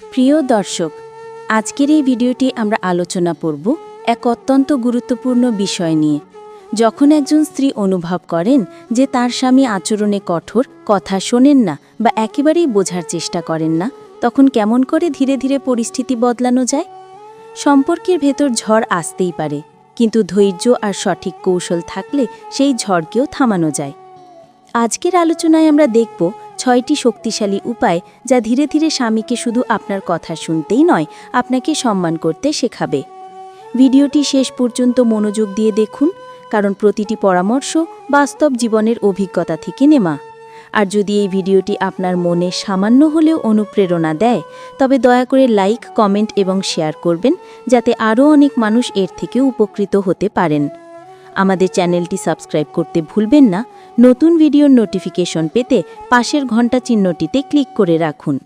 প্রিয় দর্শক, আজকের এই ভিডিওটি আমরা আলোচনা করব এক অত্যন্ত গুরুত্বপূর্ণ বিষয় নিয়ে। যখন একজন স্ত্রী অনুভব করেন যে তার স্বামী আচরণে কঠোর, কথা শোনেন না বা একেবারেই বোঝার চেষ্টা করেন না, তখন কেমন করে ধীরে ধীরে পরিস্থিতি বদলানো যায়? সম্পর্কের ভেতর ঝড় আসতেই পারে, কিন্তু ধৈর্য আর সঠিক কৌশল থাকলে সেই ঝড়কেও থামানো যায়। আজকের আলোচনায় আমরা দেখব ছয়টি শক্তিশালী উপায় যা ধীরে ধীরে স্বামীকে শুধু আপনার কথা শুনতেই নয়, আপনাকে সম্মান করতে শেখাবে। ভিডিওটি শেষ পর্যন্ত মনোযোগ দিয়ে দেখুন, কারণ প্রতিটি পরামর্শ বাস্তব জীবনের অভিজ্ঞতা থেকে নেমা। আর যদি এই ভিডিওটি আপনার মনে সামান্য হলেও অনুপ্রেরণা দেয়, তবে দয়া করে লাইক, কমেন্ট এবং শেয়ার করবেন, যাতে আরও অনেক মানুষ এর থেকে উপকৃত হতে পারেন। আমাদের চ্যানেলটি সাবস্ক্রাইব করতে ভুলবেন না। নতুন ভিডিওর নোটিফিকেশন পেতে পাশের ঘণ্টা চিহ্নটিতে ক্লিক করে রাখুন।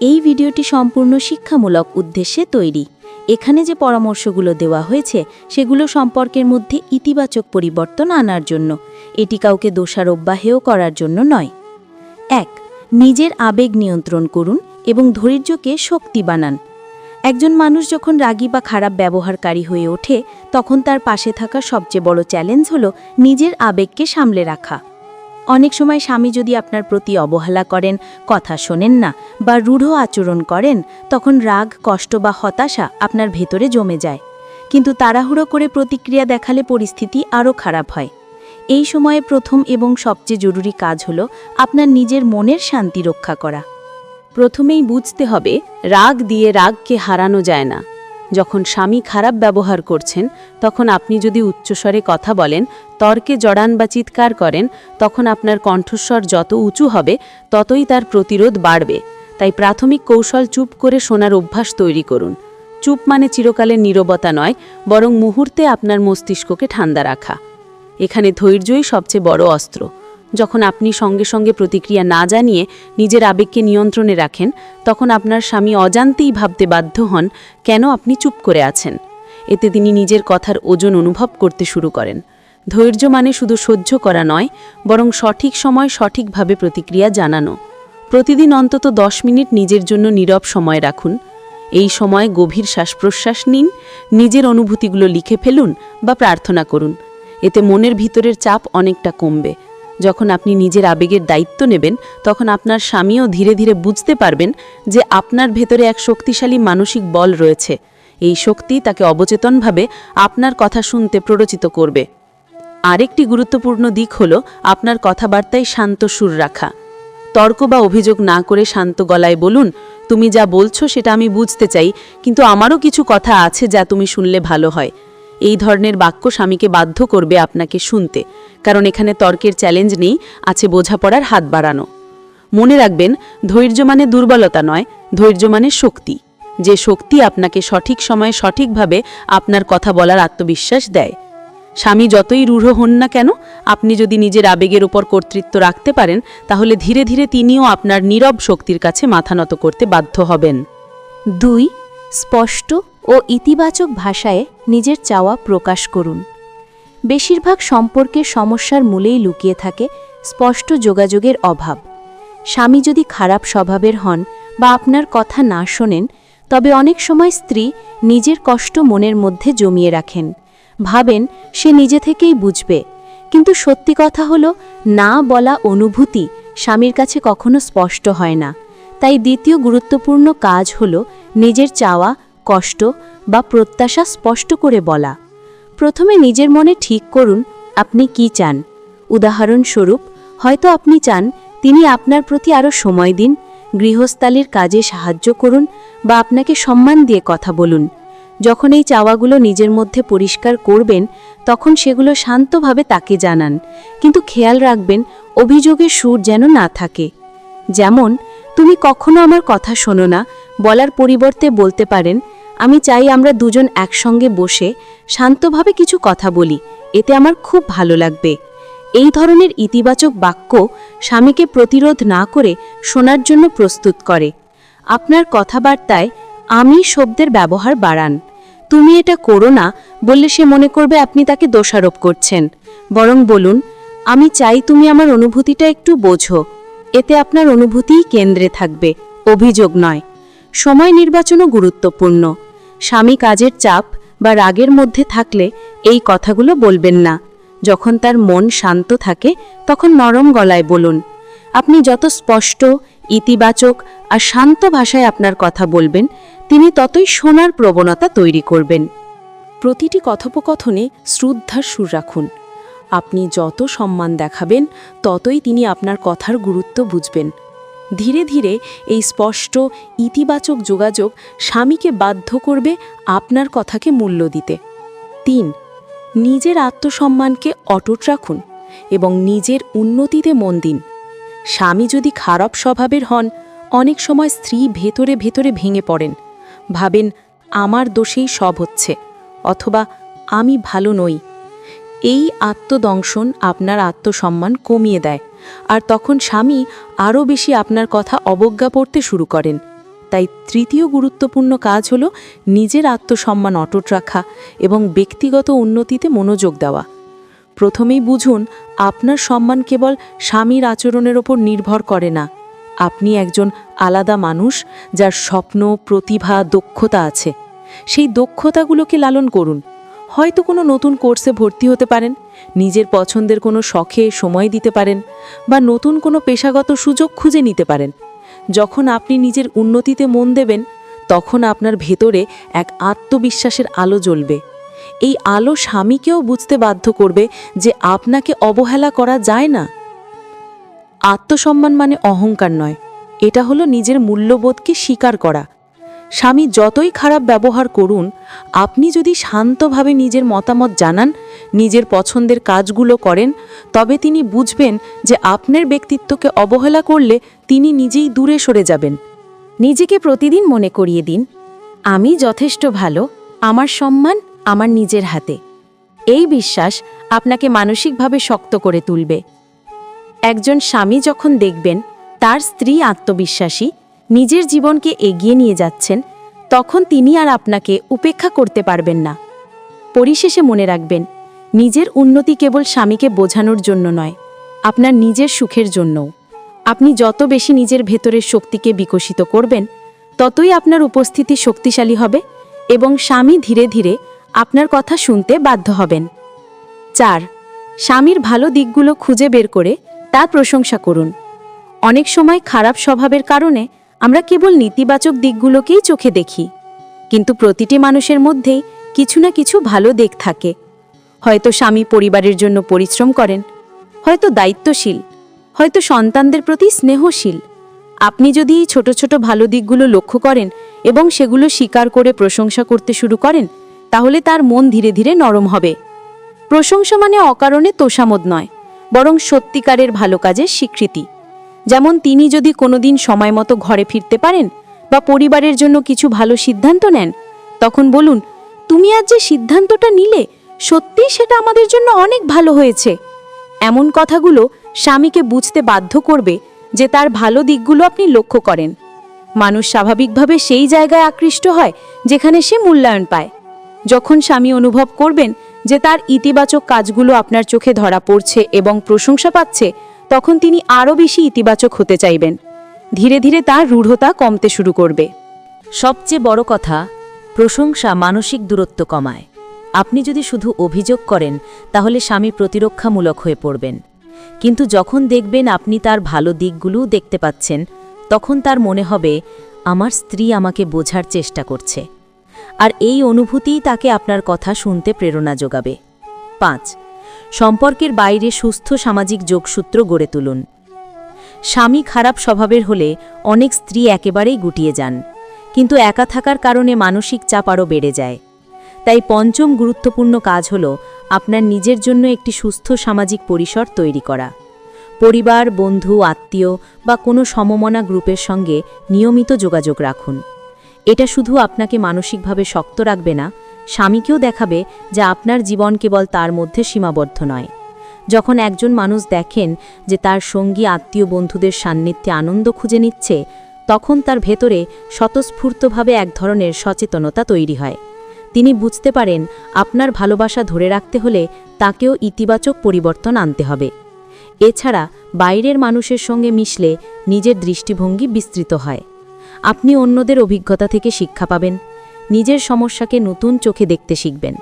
এই ভিডিওটি সম্পূর্ণ শিক্ষামূলক উদ্দেশ্যে তৈরি। এখানে যে পরামর্শগুলো দেওয়া হয়েছে, সেগুলো সম্পর্কের মধ্যে ইতিবাচক পরিবর্তন আনার জন্য। এটি কাউকে দোষারোপ করার জন্য নয়। এক, নিজের আবেগ নিয়ন্ত্রণ করুন এবং ধৈর্যকে শক্তি বানান। একজন মানুষ যখন রাগী বা খারাপ ব্যবহারকারী হয়ে ওঠে, তখন তার পাশে থাকা সবচেয়ে বড় চ্যালেঞ্জ হল নিজের আবেগকে সামলে রাখা। অনেক সময় স্বামী যদি আপনার প্রতি অবহেলা করেন, কথা শোনেন না বা রূঢ় আচরণ করেন, তখন রাগ, কষ্ট বা হতাশা আপনার ভেতরে জমে যায়। কিন্তু তাড়াহুড়ো করে প্রতিক্রিয়া দেখালে পরিস্থিতি আরও খারাপ হয়। এই সময়ে প্রথম এবং সবচেয়ে জরুরি কাজ হল আপনার নিজের মনের শান্তি রক্ষা করা। প্রথমেই বুঝতে হবে রাগ দিয়ে রাগকে হারানো যায় না। যখন স্বামী খারাপ ব্যবহার করছেন, তখন আপনি যদি উচ্চস্বরে কথা বলেন, তর্কে জড়ান বা চিৎকার করেন, তখন আপনার কণ্ঠস্বর যত উঁচু হবে, ততই তার প্রতিরোধ বাড়বে। তাই প্রাথমিক কৌশল চুপ করে শোনার অভ্যাস তৈরি করুন। চুপ মানে চিরকালের নীরবতা নয়, বরং মুহূর্তে আপনার মস্তিষ্ককে ঠান্ডা রাখা। এখানে ধৈর্যই সবচেয়ে বড় অস্ত্র। যখন আপনি সঙ্গে সঙ্গে প্রতিক্রিয়া না জানিয়ে নিজের আবেগকে নিয়ন্ত্রণে রাখেন, তখন আপনার স্বামী অজান্তেই ভাবতে বাধ্য হন, কেন আপনি চুপ করে আছেন? এতে তিনি নিজের কথার ওজন অনুভব করতে শুরু করেন। ধৈর্য মানে শুধু সহ্য করা নয়, বরং সঠিক সময় সঠিকভাবে প্রতিক্রিয়া জানানো। প্রতিদিন অন্তত দশ মিনিট নিজের জন্য নীরব সময় রাখুন। এই সময় গভীর শ্বাস প্রশ্বাস নিন, নিজের অনুভূতিগুলো লিখে ফেলুন বা প্রার্থনা করুন। এতে মনের ভিতরের চাপ অনেকটা কমবে। যখন আপনি নিজের আবেগের দায়িত্ব নেবেন, তখন আপনার স্বামীও ধীরে ধীরে বুঝতে পারবেন যে আপনার ভেতরে এক শক্তিশালী মানসিক বল রয়েছে। এই শক্তি তাকে অবচেতনভাবে আপনার কথা শুনতে প্ররোচিত করবে। আরেকটি গুরুত্বপূর্ণ দিক হল আপনার কথাবার্তায় শান্ত সুর রাখা। তর্ক বা অভিযোগ না করে শান্ত গলায় বলুন, তুমি যা বলছো সেটা আমি বুঝতে চাই, কিন্তু আমারও কিছু কথা আছে যা তুমি শুনলে ভালো হয়। এই ধরনের বাক্য স্বামীকে বাধ্য করবে আপনাকে শুনতে, কারণ এখানে তর্কের চ্যালেঞ্জ নেই, আছে বোঝাপড়ার হাত বাড়ানো। মনে রাখবেন, ধৈর্য মানে দুর্বলতা নয়, ধৈর্য মানে শক্তি। যে শক্তি আপনাকে সঠিক সময়ে সঠিকভাবে আপনার কথা বলার আত্মবিশ্বাস দেয়। স্বামী যতই রূঢ় হন না কেন, আপনি যদি নিজের আবেগের উপর কর্তৃত্ব রাখতে পারেন, তাহলে ধীরে ধীরে তিনিও আপনার নীরব শক্তির কাছে মাথা নত করতে বাধ্য হবেন। দুই, স্পষ্ট ও ইতিবাচক ভাষায় নিজের চাওয়া প্রকাশ করুন। বেশিরভাগ সম্পর্কের সমস্যার মূলেই লুকিয়ে থাকে স্পষ্ট যোগাযোগের অভাব। স্বামী যদি খারাপ স্বভাবের হন বা আপনার কথা না শোনেন, তবে অনেক সময় স্ত্রী নিজের কষ্ট মনের মধ্যে জমিয়ে রাখেন। ভাবেন সে নিজে থেকেই বুঝবে। কিন্তু সত্যি কথা হলো, না বলা অনুভূতি স্বামীর কাছে কখনো স্পষ্ট হয় না। তাই দ্বিতীয় গুরুত্বপূর্ণ কাজ হল নিজের চাওয়া কষ্ট বা প্রত্যাশা স্পষ্ট করে বলা। প্রথমে নিজের মনে ঠিক করুন, আপনি কি চান? উদাহরণস্বরূপ, হয়তো আপনি চান, তিনি আপনার প্রতি আরও সময় দিন, গৃহস্থালির কাজে সাহায্য করুন বা আপনাকে সম্মান দিয়ে কথা বলুন। যখন এই চাওয়াগুলো নিজের মধ্যে পরিষ্কার করবেন, তখন সেগুলো শান্তভাবে তাকে জানান। কিন্তু খেয়াল রাখবেন, অভিযোগের সুর যেন না থাকে। যেমন তুমি কখনো আমার কথা শোনো না, বলার পরিবর্তে বলতে পারেন, আমি চাই আমরা দুজন একসঙ্গে বসে শান্তভাবে কিছু কথা বলি, এতে আমার খুব ভালো লাগবে। এই ধরনের ইতিবাচক বাক্য স্বামীকে প্রতিরোধ না করে শোনার জন্য প্রস্তুত করে। আপনার কথাবার্তায় আমি শব্দের ব্যবহার বাড়ান। তুমি এটা করো না বললে সে মনে করবে আপনি তাকে দোষারোপ করছেন। বরং বলুন, আমি চাই তুমি আমার অনুভূতিটা একটু বোঝো। এতে আপনার অনুভূতিই কেন্দ্রে থাকবে, অভিযোগ নয়। সময় নির্বাচনও গুরুত্বপূর্ণ। স্বামী কাজের চাপ বা রাগের মধ্যে থাকলে এই কথাগুলো বলবেন না। যখন তার মন শান্ত থাকে, তখন নরম গলায় বলুন, আপনি যত স্পষ্ট, ইতিবাচক আর শান্ত ভাষায় আপনার কথা বলবেন, তিনি ততই শোনার প্রবণতা তৈরি করবেন। প্রতিটি কথোপকথনে শ্রদ্ধার সুর রাখুন। আপনি যত সম্মান দেখাবেন, ততই তিনি আপনার কথার গুরুত্ব বুঝবেন। ধীরে ধীরে এই স্পষ্ট, ইতিবাচক যোগাযোগ স্বামীকে বাধ্য করবে আপনার কথাকে মূল্য দিতে। তিন, নিজের আত্মসম্মানকে অটুট রাখুন এবং নিজের উন্নতিতে মন দিন। স্বামী যদি খারাপ স্বভাবের হন, অনেক সময় স্ত্রী ভেতরে ভেতরে ভেঙে পড়েন। ভাবেন, আমার দোষেই সব হচ্ছে অথবা, আমি ভালো নই। এই আত্মদংশন আপনার আত্মসম্মান কমিয়ে দেয়। আর তখন স্বামী আরও বেশি আপনার কথা অবজ্ঞা পড়তে শুরু করেন। তাই তৃতীয় গুরুত্বপূর্ণ কাজ হল নিজের আত্মসম্মান অটুট রাখা এবং ব্যক্তিগত উন্নতিতে মনোযোগ দেওয়া। প্রথমেই বুঝুন, আপনার সম্মান কেবল স্বামীর আচরণের ওপর নির্ভর করে না। আপনি একজন আলাদা মানুষ যার স্বপ্ন, প্রতিভা, দক্ষতা আছে। সেই দক্ষতাগুলোকে লালন করুন। হয়তো কোনো নতুন কোর্সে ভর্তি হতে পারেন, নিজের পছন্দের কোনো শখে সময় দিতে পারেন, বা নতুন কোনো পেশাগত সুযোগ খুঁজে নিতে পারেন। যখন আপনি নিজের উন্নতিতে মন দেবেন, তখন আপনার ভেতরে এক আত্মবিশ্বাসের আলো জ্বলবে। এই আলো স্বামীকেও বুঝতে বাধ্য করবে যে আপনাকে অবহেলা করা যায় না। আত্মসম্মান মানে অহংকার নয়। এটা হলো নিজের মূল্যবোধকে স্বীকার করা। স্বামী যতই খারাপ ব্যবহার করুন, আপনি যদি শান্তভাবে নিজের মতামত জানান, নিজের পছন্দের কাজগুলো করেন, তবে তিনি বুঝবেন যে আপনার ব্যক্তিত্বকে অবহেলা করলে তিনি নিজেই দূরে সরে যাবেন। নিজেকে প্রতিদিন মনে করিয়ে দিন, আমি যথেষ্ট ভালো, আমার সম্মান আমার নিজের হাতে। এই বিশ্বাস আপনাকে মানসিকভাবে শক্ত করে তুলবে। একজন স্বামী যখন দেখবেন, তার স্ত্রী আত্মবিশ্বাসী নিজের জীবনকে এগিয়ে নিয়ে যাচ্ছেন, তখন তিনি আর আপনাকে উপেক্ষা করতে পারবেন না। পরিশেষে মনে রাখবেন, নিজের উন্নতি কেবল স্বামীকে বোঝানোর জন্য নয়, আপনার নিজের সুখের জন্যও। আপনি যত বেশি নিজের ভেতরের শক্তিকে বিকশিত করবেন, ততই আপনার উপস্থিতি শক্তিশালী হবে এবং স্বামী ধীরে ধীরে আপনার কথা শুনতে বাধ্য হবেন। চার, স্বামীর ভালো দিকগুলো খুঁজে বের করে তার প্রশংসা করুন। অনেক সময় খারাপ স্বভাবের কারণে আমরা কেবল নেতিবাচক দিকগুলোকেই চোখে দেখি। কিন্তু প্রতিটি মানুষের মধ্যেই কিছু না কিছু ভালো দিক থাকে। হয়তো স্বামী পরিবারের জন্য পরিশ্রম করেন, হয়তো দায়িত্বশীল, হয়তো সন্তানদের প্রতি স্নেহশীল। আপনি যদি এই ছোট ছোট ভালো দিকগুলো লক্ষ্য করেন এবং সেগুলো স্বীকার করে প্রশংসা করতে শুরু করেন, তাহলে তার মন ধীরে ধীরে নরম হবে। প্রশংসা মানে অকারণে তোষামোদ নয়, বরং সত্যিকারের ভালো কাজের স্বীকৃতি। যেমন তিনি যদি কোনোদিন সময় মতো ঘরে ফিরতে পারেন বা পরিবারের জন্য কিছু ভালো সিদ্ধান্ত নেন, তখন বলুন, তুমি আজ যে সিদ্ধান্তটা নিলে, সত্যিই সেটা আমাদের জন্য অনেক ভালো হয়েছে। এমন কথাগুলো স্বামীকে বুঝতে বাধ্য করবে যে তার ভালো দিকগুলো আপনি লক্ষ্য করেন। মানুষ স্বাভাবিকভাবে সেই জায়গায় আকৃষ্ট হয় যেখানে সে মূল্যায়ন পায়। যখন স্বামী অনুভব করবেন যে তার ইতিবাচক কাজগুলো আপনার চোখে ধরা পড়ছে এবং প্রশংসা পাচ্ছে তখন তিনি আরও বেশি ইতিবাচক হতে চাইবেন। ধীরে ধীরে তার রূঢ়তা কমতে শুরু করবে। সবচেয়ে বড় কথা, প্রশংসা মানসিক দূরত্ব কমায়। আপনি যদি শুধু অভিযোগ করেন, তাহলে স্বামী প্রতিরক্ষামূলক হয়ে পড়বেন। কিন্তু যখন দেখবেন আপনি তার ভালো দিকগুলোও দেখতে পাচ্ছেন, তখন তার মনে হবে, আমার স্ত্রী আমাকে বোঝার চেষ্টা করছে। আর এই অনুভূতিই তাকে আপনার কথা শুনতে প্রেরণা যোগাবে। পাঁচ সম্পর্কের বাইরে সুস্থ সামাজিক যোগসূত্র গড়ে তুলুন। স্বামী খারাপ স্বভাবের হলে অনেক স্ত্রী একেবারেই গুটিয়ে যান, কিন্তু একা থাকার কারণে মানসিক চাপ আরও বেড়ে যায়। তাই পঞ্চম গুরুত্বপূর্ণ কাজ হল আপনার নিজের জন্য একটি সুস্থ সামাজিক পরিসর তৈরি করা। পরিবার, বন্ধু, আত্মীয় বা কোনো সমমনা গ্রুপের সঙ্গে নিয়মিত যোগাযোগ রাখুন। এটা শুধু আপনাকে মানসিকভাবে শক্ত রাখবে না স্বামীকেও দেখাবে যে আপনার জীবন কেবল তার মধ্যে সীমাবদ্ধ নয়। যখন একজন মানুষ দেখেন যে তার সঙ্গী আত্মীয় বন্ধুদের সান্নিধ্যে আনন্দ খুঁজে নিচ্ছে, তখন তার ভেতরে স্বতঃস্ফূর্তভাবে এক ধরনের সচেতনতা তৈরি হয়। তিনি বুঝতে পারেন, আপনার ভালোবাসা ধরে রাখতে হলে তাকেও ইতিবাচক পরিবর্তন আনতে হবে। এছাড়া, বাইরের মানুষের সঙ্গে মিশলে নিজের দৃষ্টিভঙ্গি বিস্তৃত হয়। আপনি অন্যদের অভিজ্ঞতা থেকে শিক্ষা পাবেন। নিজের সমস্যাকে নতুন চোখে দেখতে শিখবেন।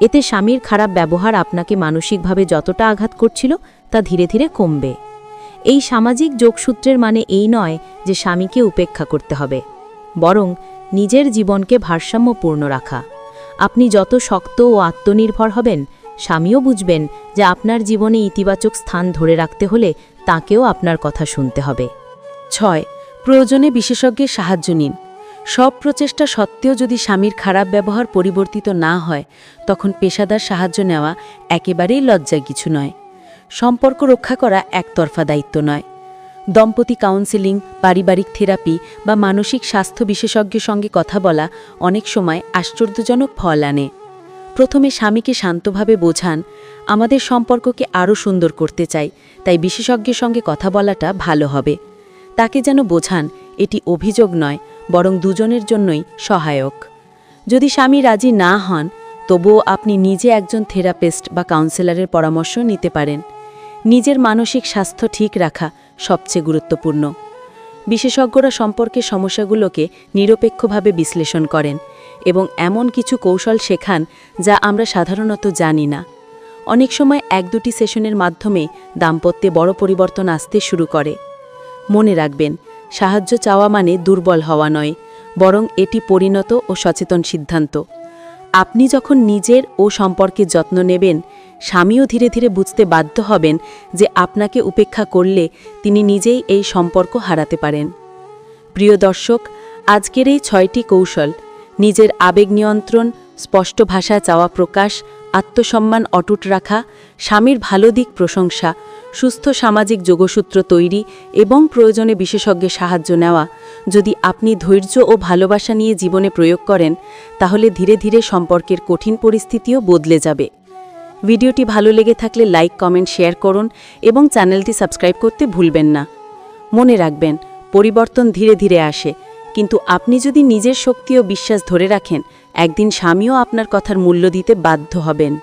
এতে স্বামীর খারাপ ব্যবহার আপনাকে মানসিকভাবে যতটা আঘাত করছিল তা ধীরে ধীরে কমবে। এই সামাজিক যোগসূত্রের মানে এই নয় যে স্বামীকে উপেক্ষা করতে হবে, বরং নিজের জীবনকে ভারসাম্যপূর্ণ রাখা। আপনি যত শক্ত ও আত্মনির্ভর হবেন, স্বামীও বুঝবেন যে আপনার জীবনে ইতিবাচক স্থান ধরে রাখতে হলে তাকেও আপনার কথা শুনতে হবে। ছয়, প্রয়োজনে বিশেষজ্ঞের সাহায্য নিন। সব প্রচেষ্টা সত্ত্বেও যদি স্বামীর খারাপ ব্যবহার পরিবর্তিত না হয়, তখন পেশাদার সাহায্য নেওয়া একেবারেই লজ্জার কিছু নয়। সম্পর্ক রক্ষা করা একতরফা দায়িত্ব নয়। দম্পতি কাউন্সেলিং, পারিবারিক থেরাপি বা মানসিক স্বাস্থ্য বিশেষজ্ঞের সঙ্গে কথা বলা অনেক সময় আশ্চর্যজনক ফল আনে। প্রথমে স্বামীকে শান্তভাবে বোঝান, আমাদের সম্পর্ককে আরও সুন্দর করতে চাই, তাই বিশেষজ্ঞের সঙ্গে কথা বলাটা ভালো হবে। তাকে যেন বোঝান, এটি অভিযোগ নয় বরং দুজনের জন্যই সহায়ক। যদি স্বামী রাজি না হন, তবুও আপনি নিজে একজন থেরাপিস্ট বা কাউন্সেলরের পরামর্শ নিতে পারেন। নিজের মানসিক স্বাস্থ্য ঠিক রাখা সবচেয়ে গুরুত্বপূর্ণ। বিশেষজ্ঞরা সম্পর্কে সমস্যাগুলোকে নিরপেক্ষভাবে বিশ্লেষণ করেন এবং এমন কিছু কৌশল শেখান যা আমরা সাধারণত জানি না। অনেক সময় এক দুটি সেশনের মাধ্যমে দাম্পত্যে বড় পরিবর্তন আসতে শুরু করে। মনে রাখবেন সাহায্য চাওয়া মানে দুর্বল হওয়া নয়, বরং এটি পরিণত ও সচেতন সিদ্ধান্ত। আপনি যখন নিজের ও সম্পর্কে যত্ন নেবেন, স্বামীও ধীরে ধীরে বুঝতে বাধ্য হবেন যে আপনাকে উপেক্ষা করলে তিনি নিজেই এই সম্পর্ক হারাতে পারেন। প্রিয় দর্শক, আজকের এই ছয়টি কৌশল, নিজের আবেগ নিয়ন্ত্রণ, স্পষ্ট ভাষায় চাওয়া প্রকাশ, আত্মসম্মান অটুট রাখা, স্বামীর ভালো দিক প্রশংসা সুস্থ সামাজিক যোগসূত্র তৈরি এবং প্রয়োজনে বিশেষজ্ঞের সাহায্য নেওয়া। যদি আপনি ধৈর্য ও ভালোবাসা নিয়ে জীবনে প্রয়োগ করেন, তাহলে ধীরে ধীরে সম্পর্কের কঠিন পরিস্থিতিও বদলে যাবে। ভিডিওটি ভালো লেগে থাকলে লাইক, কমেন্ট, শেয়ার করুন এবং চ্যানেলটি সাবস্ক্রাইব করতে ভুলবেন না। মনে রাখবেন, পরিবর্তন ধীরে ধীরে আসে। কিন্তু আপনি যদি নিজের শক্তি ও বিশ্বাস ধরে রাখেন, একদিন স্বামীও আপনার কথার মূল্য দিতে বাধ্য হবেন।